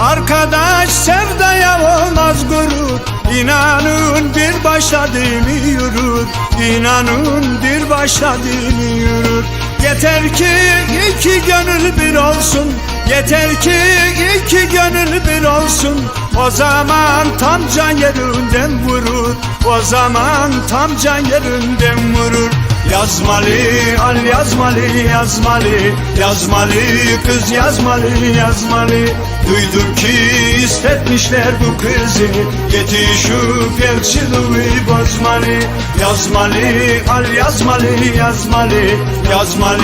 Arkadaş sevdaya olmaz gurur. İnanın bir başla dini yürür İnanın bir başla dini yürür Yeter ki iki gönül bir olsun. Yeter ki iki gönül bir olsun. O zaman tam can yerinden vurur. O zaman tam can yerinden vurur. Yazmalı, al yazmalı, yazmalı. Yazmalı, kız yazmalı, yazmalı. Duydum ki istetmişler bu kızı. Yetişip elçiliği bozmalı. Yazmalı, al yazmalı, yazmalı. Yazmalı,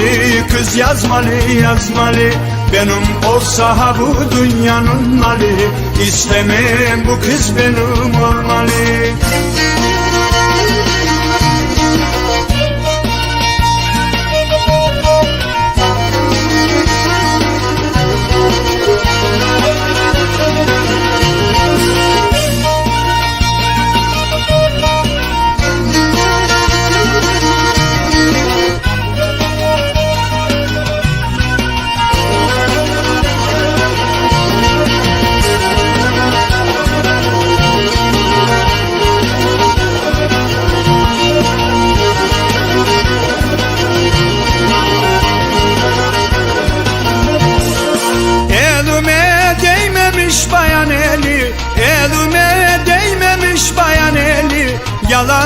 kız yazmalı, yazmalı. Benim olsa ha bu dünyanın malı. İstemem bu kız benim olmalı. Elime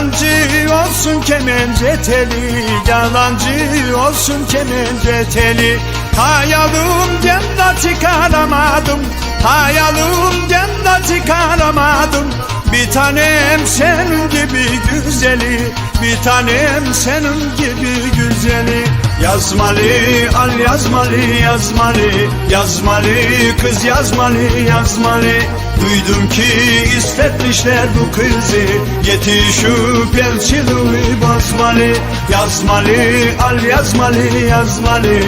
Yalancı olsun kemence teli Yalancı olsun kemence teli. Hayalimden de çıkaramadım. Hayalimden de çıkaramadım. Bir tanem senin gibi güzeli Bir tanem senin gibi güzeli. Yazmalı al yazmalı yazmalı. Yazmalı kız yazmalı yazmalı Duydum ki istetmişler bu kızı. Yetişip elçiliği bozmalı. Yazmalı al yazmalı yazmalı